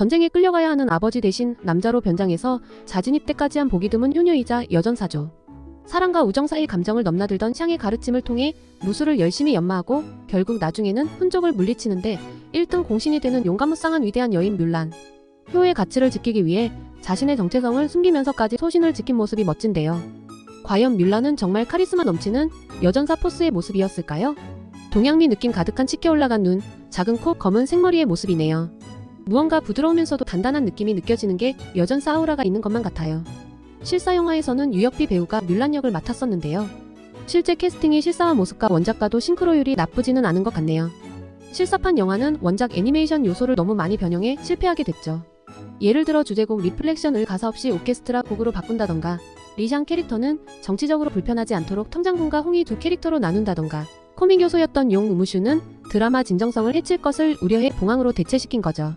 전쟁에 끌려가야 하는 아버지 대신 남자로 변장해서 자진입 때까지 한 보기 드문 효녀이자 여전사죠. 사랑과 우정 사이 감정을 넘나들던 샹의 가르침을 통해 무술을 열심히 연마하고 결국 나중에는 훈족을 물리치는데 1등 공신이 되는 용감무쌍한 위대한 여인 뮬란. 효의 가치를 지키기 위해 자신의 정체성을 숨기면서까지 소신을 지킨 모습이 멋진데요. 과연 뮬란은 정말 카리스마 넘치는 여전사 포스의 모습이었을까요? 동양미 느낌 가득한 치켜 올라간 눈, 작은 코, 검은 생머리의 모습이네요. 무언가 부드러우면서도 단단한 느낌이 느껴지는 게 여전사 아우라가 있는 것만 같아요. 실사 영화에서는 유혁비 배우가 뮬란 역을 맡았었는데요. 실제 캐스팅이 실사화 모습과 원작과도 싱크로율이 나쁘지는 않은 것 같네요. 실사판 영화는 원작 애니메이션 요소를 너무 많이 변형해 실패하게 됐죠. 예를 들어 주제곡 리플렉션을 가사 없이 오케스트라 곡으로 바꾼다던가 리샹 캐릭터는 정치적으로 불편하지 않도록 탐장군과 홍이 두 캐릭터로 나눈다던가 코믹 요소였던 용 우무슈는 드라마 진정성을 해칠 것을 우려해 봉황으로 대체시킨 거죠.